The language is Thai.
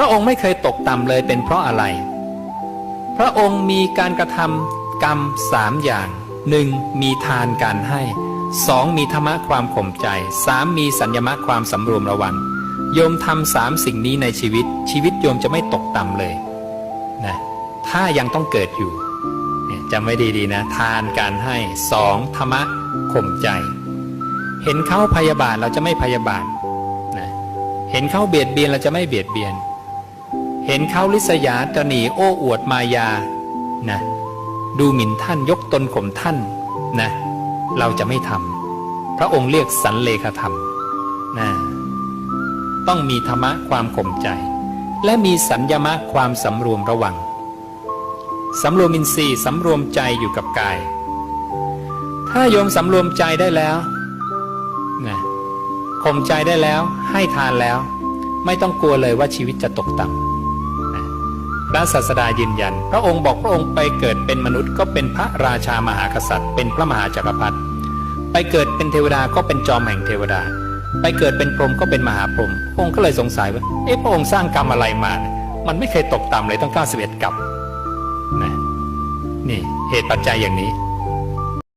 พระองค์ไม่เคยตกต่ำเลยเป็นเพราะอะไร พระองค์มีการกระทำกรรมสามอย่างหนึ่งมีทานการให้สองมีธรรมะความข่มใจสามมีสัญญมะความสำรวมระวังโยมทำสามสิ่งนี้ในชีวิต ชีวิตโยมจะไม่ตกต่ำเลยนะถ้ายังต้องเกิดอยู่เนี่ยจำไว้ดีๆนะ ทานการให้สองธรรมะข่มใจ เห็นเขาพยาบาทเราจะไม่พยาบาทนะเห็นเขาเบียดเบียนเราจะไม่เบียดเบียน เห็นเขาลิษยาตระหนีโอ้อวดมายานะดูหมิ่นท่านยกตนข่มท่านนะเราจะไม่ทำพระองค์เรียกสันเลขธรรมนะต้องมีธรรมะความข่มใจ และมีสัญญมะความสำรวมระวังสำรวมอินทรีย์สำรวมใจอยู่กับกาย ถ้าโยมสำรวมใจได้แล้วนะข่มใจได้แล้วให้ทานแล้ว ไม่ต้องกลัวเลยว่าชีวิตจะตกต่ำ พระศาสดายืนยัน พระองค์บอกพระองค์ไปเกิดเป็นมนุษย์ก็เป็นพระราชามหากษัตริย์ เป็นพระมหาจักรพรรดิไปเกิดเป็นเทวดาก็เป็นจอมแห่งเทวดา ไปเกิดเป็นพรหมก็เป็นมหาพรหมพระองค์ก็เลยสงสัยว่าเอ๊ะพระองค์สร้างกรรมอะไรมาเนี่ยมันไม่เคยตกต่ำเลยต้อง91กับนะนี่เหตุปัจจัยอย่างนี้